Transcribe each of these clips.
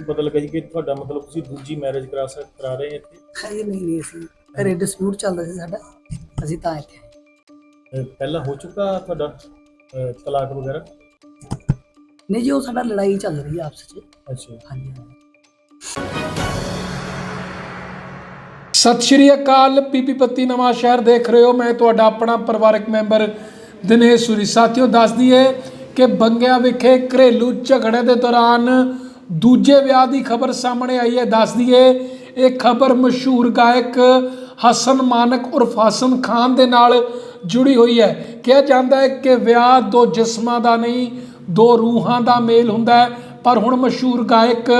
ਲੱਗਾ ਜੀ ਕਿ ਤੁਹਾਡਾ ਮਤਲਬ ਤੁਸੀਂ ਦੂਜੀ ਮੈਰਿਜ ਕਰਾ ਸਕ ਕਰਾ ਰਹੇ ਹੋ ਇੱਥੇ? ਇਹ ਨਹੀਂ ਨਹੀਂ ਸੀ ਘਰੇ ਡਿਸਪਿਊਟ ਚੱਲਦਾ ਸੀ ਸਾਡਾ ਅਸੀਂ ਤਾਂ ਇੱਥੇ ਆਏ। ਅਹ ਪਹਿਲਾਂ ਹੋ ਚੁੱਕਾ ਤੁਹਾਡਾ ਅਹ ਤਲਾਕ ਵਗੈਰਾ? ਨਹੀਂ ਜੀ ਉਹ ਸਾਡਾ ਲੜਾਈ ਚੱਲ ਰਹੀ ਹੈ ਆਪਸ ਵਿੱਚ। ਅੱਛਾ। ਹਾਂਜੀ ਹਾਂਜੀ। ਸਤਿ ਸ਼੍ਰੀ ਅਕਾਲ ਪੀਪੀ ਪੱਤੀ ਨਵਾਂ ਸ਼ਹਿਰ ਦੇਖ ਰਹੇ ਹੋ। ਮੈਂ ਤੁਹਾਡਾ ਆਪਣਾ ਪਰਿਵਾਰਕ ਮੈਂਬਰ ਦਿਨੇਸ਼ ਸੂਰੀ। ਸਾਥੀਓ ਦੱਸ ਦਈਏ ਕਿ ਬੰਗਿਆ ਵਿਖੇ ਘਰੇਲੂ ਝਗੜੇ ਦੇ ਦੌਰਾਨ ਦੂਜੇ ਵਿਆਹ ਦੀ ਖਬਰ ਸਾਹਮਣੇ ਆਈ ਹੈ, ਦੱਸ ਦਈਏ, ਇਹ ਖਬਰ ਮਸ਼ਹੂਰ ਗਾਇਕ ਹਸਨ ਮਾਨਕ ਉਰਫ ਹਸਨ ਖਾਨ ਦੇ ਨਾਲ ਜੁੜੀ ਹੋਈ ਹੈ। ਕਿਹਾ ਜਾਂਦਾ ਹੈ ਕਿ ਵਿਆਹ ਦੋ ਜਿਸਮਾਂ ਦਾ ਨਹੀਂ, ਦੋ ਰੂਹਾਂ ਦਾ ਮੇਲ ਹੁੰਦਾ ਹੈ, ਪਰ ਹੁਣ ਮਸ਼ਹੂਰ ਗਾਇਕ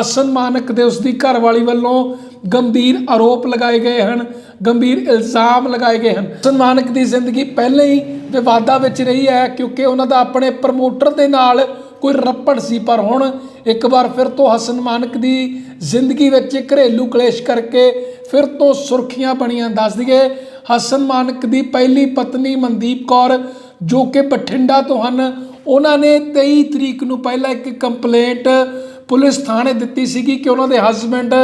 ਹਸਨ ਮਾਨਕ ਦੇ ਉਸ ਦੀ ਘਰਵਾਲੀ ਵੱਲੋਂ ਗੰਭੀਰ ਆਰੋਪ ਲਗਾਏ ਗਏ ਹਨ, ਗੰਭੀਰ ਇਲਜ਼ਾਮ ਲਗਾਏ ਗਏ ਹਨ। ਹਸਨ ਮਾਨਕ ਦੀ ਜ਼ਿੰਦਗੀ ਪਹਿਲਾਂ ਹੀ ਵਿਵਾਦਾਂ ਵਿੱਚ ਰਹੀ ਹੈ, ਕਿਉਂਕਿ ਉਹਨਾਂ ਦਾ ਆਪਣੇ ਪ੍ਰਮੋਟਰ ਦੇ ਨਾਲ ਕੋਈ ਰੱਪੜ ਸੀ, ਪਰ ਹੁਣ ਇੱਕ ਵਾਰ ਫਿਰ ਤੋਂ ਹਸਨ ਮਾਨਕ ਦੀ ਜ਼ਿੰਦਗੀ ਵਿੱਚ ਘਰੇਲੂ ਕਲੇਸ਼ ਕਰਕੇ ਫਿਰ ਤੋਂ ਸੁਰਖੀਆਂ ਬਣੀਆਂ। ਦੱਸ ਦਈਏ, ਹਸਨ ਮਾਨਕ ਦੀ ਪਹਿਲੀ ਪਤਨੀ ਮਨਦੀਪ ਕੌਰ, ਜੋ ਕਿ ਬਠਿੰਡਾ ਤੋਂ ਹਨ, ਉਹਨਾਂ ਨੇ 23 ਤਰੀਕ ਨੂੰ ਪਹਿਲਾਂ ਇੱਕ ਕੰਪਲੇਂਟ ਪੁਲਿਸ ਥਾਣੇ ਦਿੱਤੀ ਸੀਗੀ ਕਿ ਉਹਨਾਂ ਦੇ ਹਸਬੰਡ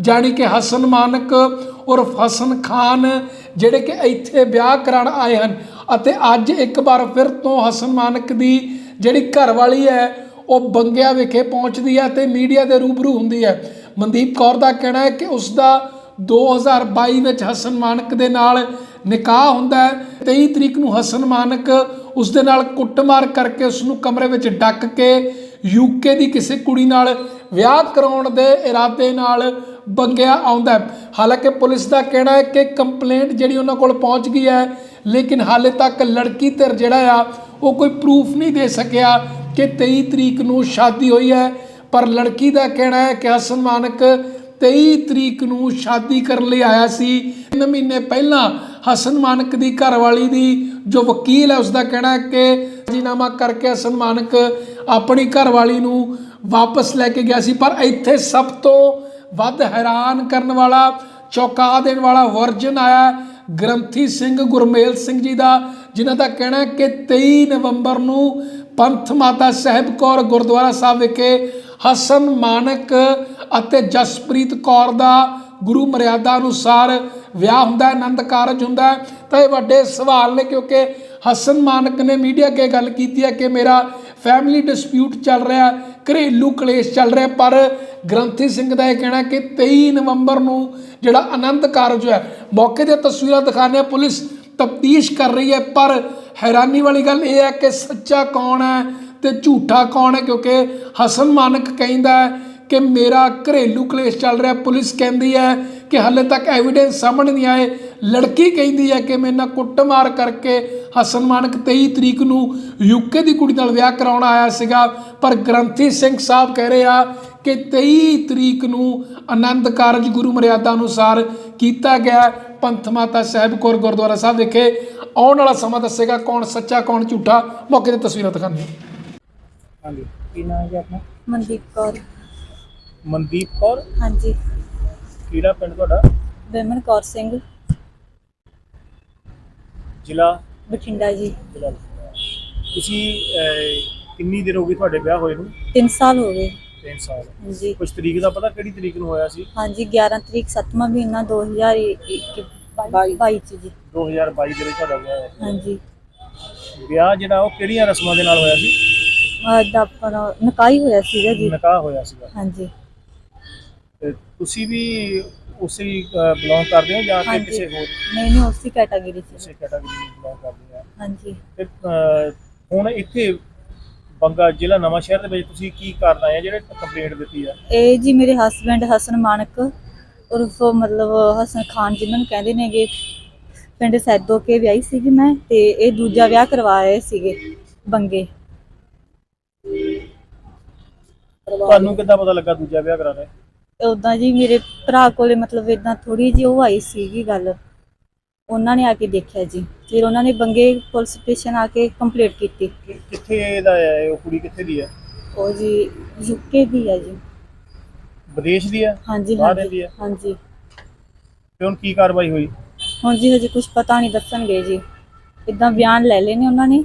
ਜਾਣੀ ਕਿ ਹਸਨ ਮਾਨਕ ਉਰਫ ਹਸਨ ਖਾਨ, ਜਿਹੜੇ ਕਿ ਇੱਥੇ ਵਿਆਹ ਕਰਾਉਣ ਆਏ ਹਨ ਅਤੇ ਅੱਜ ਇੱਕ ਵਾਰ ਫਿਰ ਤੋਂ ਹਸਨ ਮਾਨਕ ਦੀ ਜਿਹੜੀ ਘਰਵਾਲੀ ਹੈ, ਉਹ ਬੰਗਿਆ ਵਿਖੇ ਪਹੁੰਚਦੀ ਹੈ ਤੇ ਮੀਡੀਆ ਦੇ ਰੂਬਰੂ ਹੁੰਦੀ ਹੈ। ਮਨਦੀਪ ਕੌਰ ਦਾ ਕਹਿਣਾ ਹੈ ਕਿ ਉਸ ਦਾ 2022 ਵਿੱਚ ਹਸਨ ਮਾਨਕ ਦੇ ਨਾਲ ਨਿਕਾਹ ਹੁੰਦਾ ਹੈ। 23 ਤਰੀਕ ਨੂੰ ਹਸਨ ਮਾਨਕ ਉਸ ਦੇ ਨਾਲ ਕੁੱਟਮਾਰ ਕਰਕੇ ਉਸ ਨੂੰ ਕਮਰੇ ਵਿੱਚ ਡੱਕ ਕੇ ਯੂਕੇ ਦੀ ਕਿਸੇ ਕੁੜੀ ਨਾਲ ਵਿਆਹ ਕਰਾਉਣ ਦੇ ਇਰਾਦੇ ਨਾਲ ਬੰਗਿਆ ਆਉਂਦਾ ਹਾਲਾਂਕਿ ਪੁਲਿਸ ਦਾ ਕਹਿਣਾ ਹੈ ਕਿ ਕੰਪਲੇਂਟ ਜਿਹੜੀ ਉਹਨਾਂ ਕੋਲ ਪਹੁੰਚ ਗਈ ਹੈ, ਲੇਕਿਨ ਹਾਲੇ ਤੱਕ ਲੜਕੀ ਧਿਰ ਜਿਹੜਾ ਆ ਉਹ ਕੋਈ ਪ੍ਰੂਫ ਨਹੀਂ ਦੇ ਸਕਿਆ ਕਿ 23 ਤਰੀਕ ਨੂੰ ਸ਼ਾਦੀ ਹੋਈ ਹੈ। ਪਰ ਲੜਕੀ ਦਾ ਕਹਿਣਾ ਹੈ ਕਿ ਹਸਨ ਮਾਨਕ 23 ਤਰੀਕ ਨੂੰ ਸ਼ਾਦੀ ਕਰਨ ਲਈ ਆਇਆ ਸੀ। 3 ਮਹੀਨੇ ਪਹਿਲਾਂ ਹਸਨ ਮਾਨਕ ਦੀ ਘਰਵਾਲੀ ਦੀ ਜੋ ਵਕੀਲ ਹੈ ਉਸ ਦਾ ਕਹਿਣਾ ਹੈ ਕਿ ਰਾਜੀਨਾਮਾ ਕਰਕੇ ਹਸਨ ਮਾਨਕ ਆਪਣੀ ਘਰਵਾਲੀ ਨੂੰ ਵਾਪਸ ਲੈ ਕੇ ਗਿਆ ਸੀ। ਪਰ ਇੱਥੇ ਸਭ ਤੋਂ ਵੱਧ ਹੈਰਾਨ ਕਰਨ ਵਾਲਾ, ਚੌਕਾ ਦੇਣ ਵਾਲਾ ਵਰਜਨ ਆਇਆ। ਗ੍ਰੰਥੀ ਸਿੰਘ ਗੁਰਮੇਲ ਸਿੰਘ ਜੀ ਦਾ, ਜਿਨ੍ਹਾਂ ਦਾ ਕਹਿਣਾ ਕਿ 23 ਨਵੰਬਰ ਨੂੰ ਪੰਥ ਮਾਤਾ ਸਾਹਿਬ ਕੌਰ ਗੁਰਦੁਆਰਾ ਸਾਹਿਬ ਵਿਖੇ ਹਸਨ ਮਾਨਕ ਅਤੇ ਜਸਪ੍ਰੀਤ ਕੌਰ ਦਾ ਗੁਰੂ ਮਰਿਆਦਾ ਅਨੁਸਾਰ ਵਿਆਹ ਹੁੰਦਾ ਆਨੰਦ ਕਾਰਜ ਹੁੰਦਾ ਤਾਂ ਇਹ ਵੱਡੇ ਸਵਾਲ ਨੇ ਕਿਉਂਕਿ ਹਸਨ ਮਾਨਕ ਨੇ ਮੀਡੀਆ ਅੱਗੇ ਗੱਲ ਕੀਤੀ ਹੈ ਕਿ ਮੇਰਾ ਫੈਮਿਲੀ ਡਿਸਪਿਊਟ ਚੱਲ ਰਿਹਾ ਘਰੇਲੂ ਕਲੇਸ਼ ਚੱਲ ਰਿਹਾ, ਪਰ ਗ੍ਰੰਥੀ ਸਿੰਘ ਦਾ ਇਹ ਕਹਿਣਾ ਕਿ 23 ਨਵੰਬਰ ਨੂੰ ਜਿਹੜਾ ਆਨੰਦ ਕਾਰਜ ਹੋਇਆ, ਮੌਕੇ ਦੀਆਂ ਤਸਵੀਰਾਂ ਦਿਖਾਣੇ ਪੁਲਿਸ ਤਫਤੀਸ਼ ਕਰ ਰਹੀ ਹੈ, ਪਰ ਹੈਰਾਨੀ ਵਾਲੀ ਗੱਲ ਇਹ ਹੈ ਕਿ ਸੱਚਾ ਕੌਣ ਹੈ ਤੇ ਝੂਠਾ ਕੌਣ ਹੈ, ਕਿਉਂਕਿ ਹਸਨ ਮਾਨਕ ਕਹਿੰਦਾ ਹੈ ਕਿ ਮੇਰਾ ਘਰੇਲੂ ਕਲੇਸ਼ ਚੱਲ ਰਿਹਾ, ਪੁਲਿਸ ਕਹਿੰਦੀ ਹੈ ਕਿ ਹਾਲੇ ਤੱਕ ਐਵੀਡੈਂਸ ਸਾਹਮਣੇ ਨਹੀਂ ਆਏ ਲੜਕੀ ਕਹਿੰਦੀ ਹੈ ਕਿ ਮੇਰੇ ਨਾਲ ਕੁੱਟਮਾਰ ਕਰਕੇ ਹਸਨ ਮਾਨਕ 23 ਤਰੀਕ ਨੂੰ ਯੂਕੇ ਦੀ ਕੁੜੀ ਨਾਲ ਵਿਆਹ ਕਰਾਉਣ ਆਇਆ ਸੀਗਾ। ਪਰ ਗ੍ਰੰਥੀ ਸਿੰਘ ਸਾਹਿਬ ਕਹਿ ਰਹੇ ਆ ਕਿ 23 ਤਰੀਕ ਨੂੰ ਆਨੰਦ ਕਾਰਜ ਗੁਰੂ ਮਰਿਆਦਾ ਅਨੁਸਾਰ ਕੀਤਾ ਗਿਆ। ਪੰਥ ਮਾਤਾ ਸਾਹਿਬ ਕੌਰ ਗੁਰਦੁਆਰਾ ਸਾਹਿਬ ਵਿਖੇ ਆਉਣ ਵਾਲਾ ਸਮਾਂ ਦੱਸੇਗਾ ਕੌਣ ਸੱਚਾ ਕੌਣ ਝੂਠਾ। ਮੌਕੇ ਤੇ ਤਸਵੀਰਾਂ ਦਿਖਾਉਂਦੇ ਹਾਂ। ਹਾਂਜੀ ਕੀ ਨਾਮ ਹੈ ਜੀ ਆਪਣਾ? ਮਨਦੀਪ ਕੌਰ। ਮਨਦੀਪ ਕੌਰ? ਹਾਂਜੀ। ਕਿਹੜਾ ਪਿੰਡ ਤੁਹਾਡਾ? ਵਿਮਨ ਕੌਰ ਸਿੰਘ। ਜ਼ਿਲ੍ਹਾ? ਬਠਿੰਡਾ ਜੀ। ਜ਼ਿਲ੍ਹਾ ਤੁਸੀਂ ਅਹ, ਕਿੰਨੀ ਦੇਰ ਹੋ ਗਈ ਤੁਹਾਡੇ ਵਿਆਹ ਹੋਏ ਨੂੰ? 3 ਸਾਲ ਹੋ ਗਏ। 3 ਸਾਲ। ਹਾਂਜੀ। ਕੁਝ ਤਰੀਕ ਦਾ ਪਤਾ ਕਿਹੜੀ ਤਰੀਕ ਨੂੰ ਹੋਇਆ ਸੀ? ਹਾਂਜੀ 11 ਤਰੀਕ 7ਵਾਂ ਮਹੀਨਾ 2022 ਚ ਜੀ। 2022 ਦੇ ਵਿੱਚ ਤੁਹਾਡਾ ਵਿਆਹ ਹੋਇਆ ਹਾਂਜੀ। ਸੀ ਵਿਆਹ ਜਿਹੜਾ ਉਹ ਕਿਹੜੀਆਂ ਰਸਮਾਂ ਦੇ ਨਾਲ ਹੋਇਆ ਸੀ? ਦਾ ਆਪਣਾ ਨਕਾਈ ਹੋਇਆ ਸੀਗਾ ਜੀ। ਨਿਕਾਹ ਹੋਇਆ ਸੀਗਾ। ਹਾਂਜੀ। ਤੇ ਤੁਸੀਂ ਵੀ ਉਸੇ ਬਿਲੋਂਗ ਕਰਦੇ ਹੋ ਜਾਂ ਕਿ ਹਾਂਜੀ। ਕਿਸੇ ਹੋਰ? ਨਹੀਂ ਨਹੀਂ ਉਸੇ ਕੈਟਾਗਰੀ ਚ ਕਿਸੇ ਕੈਟਾਗਰੀ ਨੂੰ ਬਿਲੋਂਗ ਕਰਦੇ ਹੋ ਹਾਂਜੀ। ਤੇ ਅਹ, ਹੁਣ ਇੱਥੇ ਬੰਗਾ ਜ਼ਿਲ੍ਹਾ ਨਵਾਂ ਸ਼ਹਿਰ ਦੇ ਵਿੱਚ ਤੁਸੀਂ ਕੀ ਕਰਨ ਆਏ ਆ ਜਿਹੜੇ ਕੰਪਲੇਂਟ ਦਿੱਤੀ ਆ? ਇਹ ਜੀ ਮੇਰੇ ਹਸਬੰਡ ਹਸਨ ਮਾਨਕ ਉਰਫ ਮਤਲਬ ਹਸਨ ਖਾਨ ਜਿਨ੍ਹਾਂ ਨੂੰ ਕਹਿੰਦੇ ਨੇਗੇ ਪਿੰਡ ਸੈਦੋ ਕੇ ਵਿਆਹੀ ਸੀਗੀ ਮੈਂ ਤੇ ਇਹ ਦੂਜਾ ਵਿਆਹ ਕਰਵਾ ਰਹੇ ਸੀਗੇ ਬੰਗੇ। ਤੁਹਾਨੂੰ ਕਿੱਦਾਂ ਪਤਾ ਲੱਗਾ ਦੂਜਾ ਵਿਆਹ ਕਰਾ ਰਹੇ ਉਦਾਂ ਜੀ ਮੇਰੇ ਭਰਾ ਕੋਲੇ ਮਤਲਬ ਇਦਾਂ ਥੋੜੀ ਜਿਹੀ ਉਹ ਆਈ ਸੀਗੀ ਗੱਲ। ਉਹਨਾਂ ਨੇ ਆ ਕੇ ਦੇਖਿਆ ਜੀ। ਫਿਰ ਉਹਨਾਂ ਨੇ ਬੰਗੇ ਪੁਲਿਸ ਸਟੇਸ਼ਨ ਆ ਕੇ ਕੰਪਲੀਟ ਕੀਤੀ। ਕਿ- ਕਿੱਥੇ ਦਾ ਹੈ? ਉਹ ਕੁੜੀ ਕਿੱਥੇ ਦੀ ਹੈ ਉਹ ਜੀ ਯੂਕੇ ਦੀ ਹੈ ਜੀ। ਵਿਦੇਸ਼ ਦੀ ਹੈ ਹਾਂਜੀ ਬਾਹਰ ਰਹਿੰਦੀ ਹਾਂਜੀ ਹੈ? ਹਾਂਜੀ। ਤੇ ਹੁਣ ਕੀ ਕਾਰਵਾਈ ਹੋਈ? ਹੁਣ ਜੀ ਹਜੇ ਕੁਝ ਪਤਾ ਨਹੀਂ ਦੱਸਣਗੇ ਜੀ। ਇਦਾਂ ਬਿਆਨ ਲੈ ਲਏ ਨੇ ਉਹਨਾਂ ਨੇ।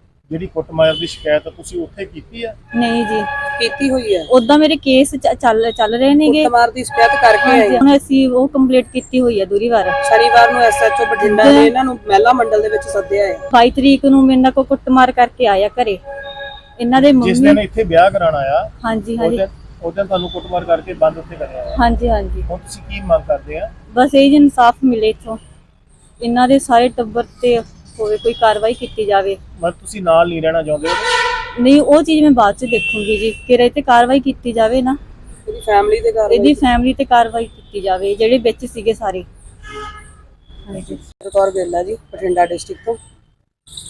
ਜਿਹੜੀ ਕੁੱਟਮਾਰ ਦੀ ਸ਼ਿਕਾਇਤ ਤੁਸੀਂ ਉੱਥੇ ਕੀਤੀ ਆ? ਨਹੀਂ ਜੀ। ਕੀਤੀ ਹੋਈ ਹੈ ਉਦਾਂ ਮੇਰੇ ਕੇਸ ਚ- ਚੱਲ ਚੱਲ ਰਹੇ ਨੇਗੇ। ਕੁੱਟਮਾਰ ਦੀ ਸ਼ਿਕਾਇਤ ਕਰਕੇ ਹਾਂਜੀ ਆਏ ਹੁਣ ਅਸੀਂ ਉਹ ਕੰਪਲੀਟ ਕੀਤੀ ਹੋਈ ਆ ਦੂਰੀ ਵਾਰ। ਸ਼ਨੀਵਾਰ ਨੂੰ ਐਸਐਚਓ ਬਠਿੰਡਾ ਨੇ ਇਹਨਾਂ ਨੂੰ ਮਹਿਲਾ ਮੰਡਲ ਦੇ ਵਿੱਚ ਸੱਦਿਆ ਹੈ। 22 ਤਰੀਕ ਨੂੰ ਮੇਰੇ ਨਾਲ ਕੋ ਕੁੱਟਮਾਰ ਕਰਕੇ ਆਇਆ ਘਰੇ। ਇਹਨਾਂ ਦੇ ਜਿਸ ਦਿਨ ਮੰਮੀ ਇੱਥੇ ਵਿਆਹ ਕਰਾਉਣ ਆਇਆ ਹਾਂਜੀ ਉਹ ਹਾਂਜੀ। ਦਿਨ ਉਹ ਦਿਨ ਤੁਹਾਨੂੰ ਕੁੱਟਮਾਰ ਕਰਕੇ ਬੰਦ ਉੱਥੇ ਕਰਿਆ ਆ ਹਾਂਜੀ ਹਾਂਜੀ। ਹੁਣ ਤੁਸੀਂ ਕੀ ਮੰਗ ਕਰਦੇ ਆ? ਬਸ ਇਹ ਜੀ ਇਨਸਾਫ ਮਿਲੇ ਇਥੋਂ। ਇਹਨਾਂ ਦੇ ਸਾਰੇ ਟੱਬਰ ਤੇ ਹੋਵੇ ਕੋਈ ਕਾਰਵਾਈ ਕੀਤੀ ਜਾਵੇ। ਮਤਲਬ ਤੁਸੀਂ ਨਾਲ ਨਹੀਂ ਰਹਿਣਾ ਚਾਹੁੰਦੇ? ਨਹੀਂ ਉਹ ਚੀਜ਼ ਮੈਂ ਬਾਅਦ ਚ ਦੇਖੂੰਗੀ ਜੀ ਕਿ ਇਹ ਤੇ ਕਾਰਵਾਈ ਕੀਤੀ ਜਾਵੇ ਨਾ। ਇਹਦੀ ਫੈਮਿਲੀ ਦੇ ਘਰ ਇਹਦੀ ਫੈਮਿਲੀ ਤੇ ਕਾਰਵਾਈ ਕੀਤੀ ਜਾਵੇ ਜਿਹੜੇ ਵਿੱਚ ਸੀਗੇ ਸਾਰੇ। ਹਾਂਜੀ। ਕੌਰ ਗੇਲਾ ਜੀ ਬਠਿੰਡਾ ਡਿਸਟ੍ਰਿਕਟ ਤੋਂ।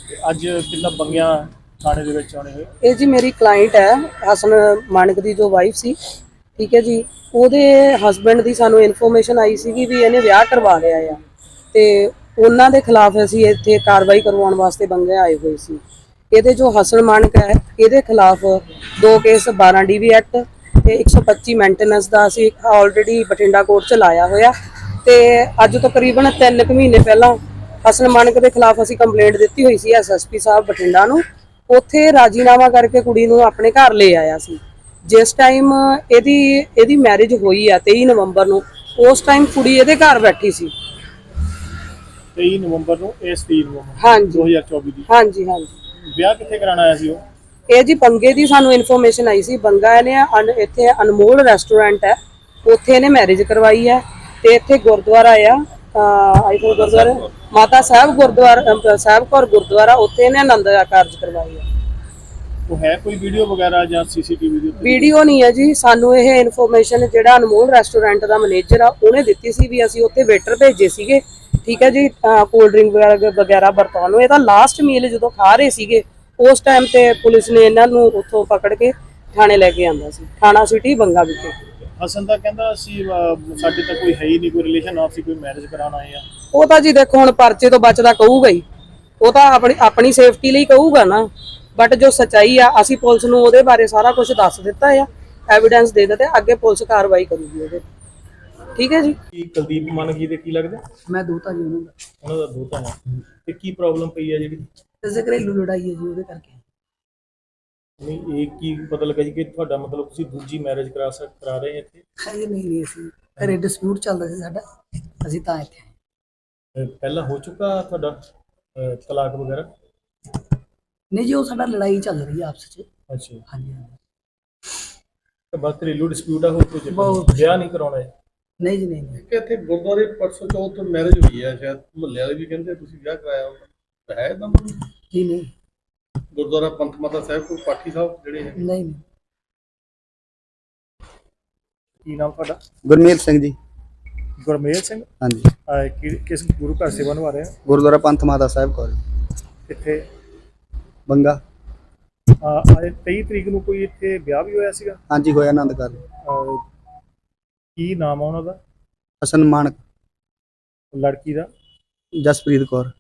ਤੇ ਅੱਜ ਕਿੰਨਾ ਬੰਗਿਆਂ ਥਾਣੇ ਦੇ ਵਿੱਚ ਆਉਣੇ ਹੋਏ? ਇਹ ਜੀ ਮੇਰੀ ਕਲਾਇੰਟ ਹੈ ਹਸਨ ਮਾਨਕ ਦੀ ਜੋ ਵਾਈਫ ਸੀ। ਠੀਕ ਹੈ ਜੀ ਉਹਦੇ ਹਸਬੰਡ ਦੀ ਸਾਨੂੰ ਇਨਫੋਰਮੇਸ਼ਨ ਆਈ ਸੀਗੀ ਵੀ ਇਹਨੇ ਵਿਆਹ ਕਰਵਾ ਲਿਆ ਆ। ਤੇ ਉਹਨਾਂ ਦੇ ਖਿਲਾਫ ਅਸੀਂ ਇੱਥੇ ਕਾਰਵਾਈ ਕਰਵਾਉਣ ਵਾਸਤੇ ਬੰਗੇ ਆਏ ਹੋਏ ਸੀ। ਇਹਦੇ ਜੋ ਹਸਨ ਮਾਨਕ ਹੈ, ਇਹਦੇ ਖਿਲਾਫ ਦੋ ਕੇਸ 12 ਡੀਵੀ ਐਕਟ ਤੇ 125 ਮੇਨਟੇਨੈਂਸ ਦਾ ਅਸੀਂ ਆਲਰੇਡੀ ਬਠਿੰਡਾ ਕੋਰਟ ਚ ਲਾਇਆ ਹੋਇਆ। ਤੇ ਅੱਜ ਤੋਂ ਤਕਰੀਬਨ 3 ਕੁ ਮਹੀਨੇ ਪਹਿਲਾਂ ਹਸਨ ਮਾਨਕ ਦੇ ਖਿਲਾਫ ਅਸੀਂ ਕੰਪਲੇਂਟ ਦਿੱਤੀ ਹੋਈ ਸੀ ਐਸਐਸਪੀ ਸਾਹਿਬ ਬਠਿੰਡਾ ਨੂੰ। ਉੱਥੇ ਰਾਜੀਨਾਮਾ ਕਰਕੇ ਕੁੜੀ ਨੂੰ ਆਪਣੇ ਘਰ ਲੈ ਆਇਆ ਸੀ। ਜਿਸ ਟਾਈਮ ਇਹਦੀ ਇਹਦੀ ਮੈਰਿਜ ਹੋਈ ਆ 23 ਨਵੰਬਰ ਨੂੰ, ਉਸ ਟਾਈਮ ਕੁੜੀ ਇਹਦੇ ਘਰ ਬੈਠੀ ਸੀ। 23 ਨਵੰਬਰ ਨੂੰ ਇਸ 3 ਨਵੰਬਰ ਹਾਂਜੀ। 2024 ਦੀ। ਹਾਂਜੀ ਹਾਂਜੀ। ਵਿਆਹ ਕਿੱਥੇ ਕਰਾਉਣਾ ਆਇਆ ਸੀ ਉਹ? ਇਹ ਜੀ ਬੰਗੇ ਦੀ ਸਾਨੂੰ ਇਨਫੋਰਮੇਸ਼ਨ ਆਈ ਸੀ। ਬੰਗਾ ਨੇ ਅਨ- ਇੱਥੇ ਅਨਮੋਲ ਰੈਸਟੋਰੈਂਟ ਹੈ। ਉੱਥੇ ਇਹਨੇ ਮੈਰਿਜ ਕਰਵਾਈ ਹੈ। ਤੇ ਇੱਥੇ ਗੁਰਦੁਆਰਾ ਆ ਆਈ ਥਿੰਕ ਗੁਰਦੁਆਰਾ ਮਾਤਾ ਸਾਹਿਬ ਗੁਰਦੁਆਰਾ ਸਾਹਿਬ ਕੌਰ ਗੁਰਦੁਆਰਾ ਉੱਥੇ ਇਹਨੇ ਆਨੰਦ ਕਾਰਜ ਕਰਵਾਈ ਹੈ ਉਹ ਹੈ ਕੋਈ ਵੀਡੀਓ ਵਗੈਰਾ ਜਾਂ ਸੀਸੀਟੀਵੀ ਦੀ ਵੀਡੀਓ ਨਹੀਂ ਹੈ ਜੀ। ਸਾਨੂੰ ਇਹ ਇਨਫੋਰਮੇਸ਼ਨ ਜਿਹੜਾ ਅਨਮੋਲ ਰੈਸਟੋਰੈਂਟ ਦਾ ਮੈਨੇਜਰ ਆ ਉਹਨੇ ਦਿੱਤੀ ਸੀ ਵੀ ਅਸੀਂ ਉੱਥੇ ਵੇਟਰ ਭੇਜੇ ਸੀਗੇ। ਠੀਕ ਹੈ ਜੀ ਕੋਲਡ ਡਰਿੰਕ ਵਗੈਰਾ ਵਗੈਰਾ ਵਰਤਾਉਣ ਨੂੰ। ਇਹ ਤਾਂ ਲਾਸਟ ਮੀਲ ਜਦੋਂ ਖਾ ਰਹੇ ਸੀਗੇ ਉਸ ਟਾਈਮ ਤੇ ਪੁਲਿਸ ਨੇ ਇਹਨਾਂ ਨੂੰ ਉੱਥੋਂ ਪਕੜ ਕੇ ਥਾਣੇ ਲੈ ਕੇ ਆਂਦਾ ਸੀ। ਥਾਣਾ ਸਿਟੀ ਬੰਗਾ ਵਿਖੇ। ਹਸਨ ਤਾਂ ਕਹਿੰਦਾ ਅਸੀਂ ਸਾਡੇ ਤਾਂ ਕੋਈ ਹੈ ਹੀ ਨਹੀਂ ਕੋਈ ਰਿਲੇਸ਼ਨ ਆਪਸੀ ਕੋਈ ਮੈਰਿਜ ਕਰਾਉਣ ਆਏ ਆ ਉਹ ਤਾਂ ਜੀ ਦੇਖੋ ਹੁਣ ਪਰਚੇ ਤੋਂ ਬਚਦਾ ਕਹੂਗਾ ਹੀ। ਉਹ ਤਾਂ ਆਪਣੀ ਆਪਣੀ ਸੇਫਟੀ ਲਈ ਕਹੂਗਾ ਨਾ। ਬਟ ਜੋ ਸਚਾਈ ਆ ਅਸੀਂ ਪੁਲਿਸ ਨੂੰ ਉਹਦੇ ਬਾਰੇ ਸਾਰਾ ਕੁਝ ਦੱਸ ਦਿੱਤਾ ਆ। ਐਵੀਡੈਂਸ ਦੇ ਦਿੱਤੇ ਅੱਗੇ ਪੁਲਿਸ ਕਾਰਵਾਈ ਕਰੂਗੀ ਉਹਦੇ। ਠੀਕ ਹੈ ਜੀ। ਕੀ ਕੁਲਦੀਪ ਮਾਨਕੀ ਦੇ ਕੀ ਲੱਗਦਾ? ਮੈਂ ਦੋਤਾ ਜੀ ਉਹਨਾਂ ਦਾ। ਉਹਨਾਂ ਦਾ ਦੋਤਾ ਹੈ ਤੇ ਕੀ ਪ੍ਰੋਬਲਮ ਪਈ ਹੈ ਜਿਹੜੀ? ਇਸੇ ਘਰੇਲੂ ਲੜਾਈ ਹੈ ਜੀ ਉਹਦੇ ਕਰਕੇ। ਨਹੀਂ ਇਹ ਕੀ ਪਤਾ ਲੱਗਾ ਜੀ ਕਿ ਤੁਹਾਡਾ ਮਤਲਬ ਤੁਸੀਂ ਦੂਜੀ ਮੈਰਿਜ ਕਰਾ ਸਕ ਕਰਾ ਰਹੇ ਇੱਥੇ? ਹਜੇ ਨਹੀਂ ਨਹੀਂ ਅਸੀਂ ਘਰੇ ਡਿਸਪਿਊਟ ਚੱਲਦਾ ਸੀ ਸਾਡਾ। ਅਸੀਂ ਤਾਂ ਇੱਥੇ ਆਏ। ਅਹ, ਪਹਿਲਾਂ ਹੋ ਚੁੱਕਾ ਤੁਹਾਡਾ ਅਹ, ਤਲਾਕ ਵਗੈਰਾ? ਨਹੀਂ ਜੀ ਉਹ ਸਾਡਾ ਲੜਾਈ ਚੱਲ ਰਹੀ ਹੈ ਆਪਸ ਚ ਅੱਛਾ। ਹਾਂਜੀ ਹਾਂਜੀ। ਤੇ ਬਸ ਘਰੇਲੂ ਡਿਸਪਿਊਟ ਆ ਹੋਰ ਬਹੁਤ। ਨਹੀਂ। ਵਿਆਹ ਨਹੀਂ ਕਰਾਉਣਾ ਹੈ? ਨਹੀਂ ਜੀ ਨਹੀਂ ਨਹੀਂ। ਕਿ ਇੱਥੇ ਗੁਰਦੁਆਰੇ ਪਰਸੋਂ ਚੌਥ ਮੈਰਿਜ ਹੋਈ ਹੈ ਸ਼ਾਇਦ ਮੁਹੱਲੇ ਵਾਲੇ ਵੀ ਕਹਿੰਦੇ ਤੁਸੀਂ ਵਿਆਹ ਕਰਾਇਆ ਹੋਊਗਾ। ਹੈ ਤਾਂ ਜੀ ਨਹੀਂ ਗੁਰਦੁਆਰਾ ਪੰਥ ਮਾਤਾ ਸਾਹਿਬ ਕੋਲ ਪਾਠੀ ਸਾਹਿਬ ਜਿਹੜੇ ਹੈ ਨਹੀਂ ਨਹੀਂ। ਕੀ ਨਾਮ ਤੁਹਾਡਾ? ਗੁਰਮੇਲ ਸਿੰਘ ਜੀ। ਗੁਰਮੇਲ ਸਿੰਘ? ਹਾਂਜੀ। ਅਹ, ਕਿ- ਕਿਸ ਗੁਰੂ ਘਰ ਸੇਵਾ ਨਿਭਾ ਰਹੇ ਹੋ? ਗੁਰਦੁਆਰਾ ਪੰਥ ਮਾਤਾ ਸਾਹਿਬ ਕੋਲ ਕਿੱਥੇ? ਬੰਗਾ। ਅਹ, ਅੱਜ 23 ਤਰੀਕ ਨੂੰ ਕੋਈ ਇੱਥੇ ਵਿਆਹ ਵੀ ਹੋਇਆ ਸੀਗਾ? ਹਾਂਜੀ ਹੋਇਆ ਆਨੰਦ ਕਰ ਅਹ, ਕੀ ਨਾਮ ਆ ਉਹਨਾਂ ਦਾ? ਹਸਨ ਮਾਨਕ। ਲੜਕੀ ਦਾ? ਜਸਪ੍ਰੀਤ ਕੌਰ।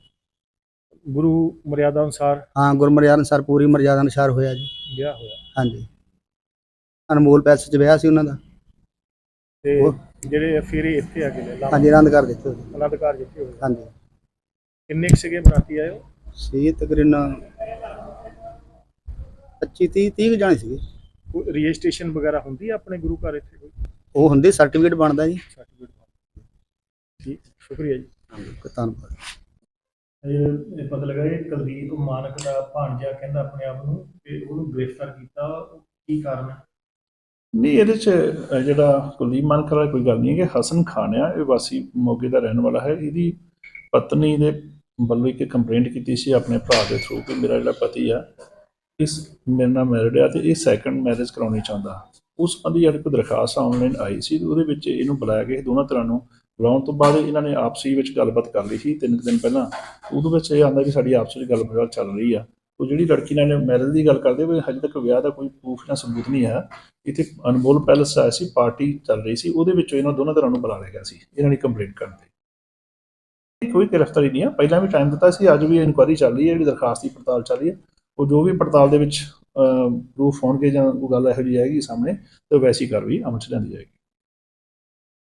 ਗੁਰੂ ਮਰਿਆਦਾ ਅਨੁਸਾਰ? ਹਾਂ ਗੁਰਮਰਿਆਦ ਅਨੁਸਾਰ ਪੂਰੀ ਮਰਿਆਦਾ ਅਨੁਸਾਰ ਹੋਇਆ ਜੀ। ਵਿਆਹ ਹੋਇਆ। ਹਾਂਜੀ। ਅਨਮੋਲ ਪੈਲਸ 'ਚ ਵਿਆਹ ਸੀ ਉਹਨਾਂ ਦਾ। ਤੇ ਜਿਹੜੇ ਫਿਰ ਇਹ ਇੱਥੇ ਆ ਕੇ ਲੈ ਲਾ ਹਾਂਜੀ ਆਨੰਦ ਕਰ ਦਿੱਤੇ ਹੋਏ। ਅਨੰਦ ਘਰ ਜਿੱਥੇ ਹੋਇਆ ਹਾਂਜੀ। ਕਿੰਨੇ ਕੁ ਸੀਗੇ ਬਰਾਤੀ ਆਏ ਹੋ ਸੀ ਤਕਰੀਬਨ 25 30 30 ਜਾਣੇ ਸੀਗੇ। ਕੋਈ ਰਜਿਸਟ੍ਰੇਸ਼ਨ ਵਗੈਰਾ ਹੁੰਦੀ ਆ ਆਪਣੇ ਗੁਰੂ ਘਰ ਇੱਥੇ ਕੋਈ? ਉਹ ਹੁੰਦੇ ਸਰਟੀਫਿਕੇਟ ਬਣਦਾ ਜੀ। ਸਰਟੀਫਿਕੇਟ ਠੀਕ ਸ਼ੁਕਰੀਆ ਜੀ। ਧੰਨਵਾਦ। ਇਹ ਇਹ ਪਤਾ ਲੱਗਾ ਇਹ ਕੁਲਦੀਪ ਮਾਨਕ ਦਾ ਭਾਣਜਾ ਕਹਿੰਦਾ ਆਪਣੇ ਆਪ ਨੂੰ ਕਿ ਉਹਨੂੰ ਗ੍ਰਿਫਤਾਰ ਕੀਤਾ। ਉਹ ਕੀ ਕਾਰਨ ਹੈ? ਨਹੀਂ ਇਹਦੇ ਚ ਜਿਹੜਾ ਕੁਲਦੀਪ ਮਾਨਕਰ ਵਾਲੀ ਕੋਈ ਗੱਲ ਨਹੀਂ ਹੈ ਕਿ ਹਸਨ ਖਾਨ ਆ ਇਹ ਵਾਸੀ ਮੋਗੇ ਦਾ ਰਹਿਣ ਵਾਲਾ ਹੈ। ਇਹਦੀ ਪਤਨੀ ਦੇ ਵੱਲੋਂ ਇੱਕ ਕੰਪਲੇਂਟ ਕੀਤੀ ਸੀ ਆਪਣੇ ਭਰਾ ਦੇ ਥਰੂ ਕਿ ਮੇਰਾ ਜਿਹੜਾ ਪਤੀ ਆ ਇਸ ਮੇਰੇ ਨਾਲ ਮੈਰਿਡ ਆ ਤੇ ਇਹ ਸੈਕੰਡ ਮੈਰਿਜ ਕਰਾਉਣੀ ਚਾਹੁੰਦਾ। ਉਸ ਸੰਬੰਧੀ ਜਿਹੜੀ ਕੋਈ ਦਰਖਾਸਤ ਆਨਲਾਈਨ ਆਈ ਸੀ ਤੇ ਉਹਦੇ ਵਿੱਚ ਇਹਨੂੰ ਬੁਲਾਇਆ ਗਿਆ ਸੀ, ਦੋਨਾਂ ਤਰ੍ਹਾਂ ਨੂੰ ਬੁਲਾਉਣ ਤੋਂ ਬਾਅਦ ਇਹਨਾਂ ਨੇ ਆਪਸੀ ਵਿੱਚ ਗੱਲਬਾਤ ਕਰ ਲਈ ਸੀ ਤਿੰਨ ਕੁ ਦਿਨ ਪਹਿਲਾਂ। ਉਹਦੇ ਵਿੱਚ ਇਹ ਆਂਦਾ ਕਿ ਸਾਡੀ ਆਪਸ ਵਿੱਚ ਗੱਲਬਾਤ ਚੱਲ ਰਹੀ ਆ। ਉਹ ਜਿਹੜੀ ਲੜਕੀ ਨਾਲ ਮੈਰਿਜ ਦੀ ਗੱਲ ਕਰਦੇ ਹੋਏ ਹਜੇ ਤੱਕ ਵਿਆਹ ਦਾ ਕੋਈ ਪ੍ਰੂਫ ਜਾਂ ਸਬੂਤ ਨਹੀਂ ਹੈ। ਇੱਥੇ ਅਨਮੋਲ ਪੈਲਸ ਆਇਆ ਸੀ ਪਾਰਟੀ ਚੱਲ ਰਹੀ ਸੀ। ਉਹਦੇ ਵਿੱਚੋਂ ਇਹਨਾਂ ਦੋਨਾਂ ਤਰ੍ਹਾਂ ਨੂੰ ਬੁਲਾ ਲਿਆ ਗਿਆ ਸੀ, ਇਹਨਾਂ ਨੇ ਕੰਪਲੇਂਟ ਕਰਨ ਤੇ। ਕੋਈ ਗ੍ਰਿਫਤਾਰੀ ਨਹੀਂ ਆ। ਪਹਿਲਾਂ ਵੀ ਟਾਈਮ ਦਿੱਤਾ ਸੀ, ਅੱਜ ਵੀ ਇਨਕੁਆਇਰੀ ਚੱਲ ਰਹੀ ਹੈ, ਜਿਹੜੀ ਦਰਖਾਸਤ ਦੀ ਪੜਤਾਲ ਚੱਲ ਰਹੀ ਹੈ। ਉਹ ਜੋ ਵੀ ਪੜਤਾਲ ਦੇ ਵਿੱਚ ਪ੍ਰੂਫ ਹੋਣਗੇ ਜਾਂ ਕੋਈ ਗੱਲ ਇਹੋ ਜਿਹੀ ਆਏਗੀ ਸਾਹਮਣੇ, ਤੇ ਵੈਸੀ ਕਾਰਵਾਈ ਅਮਲ ਚ ਲਿਆਂਦੀ ਜਾਏਗੀ।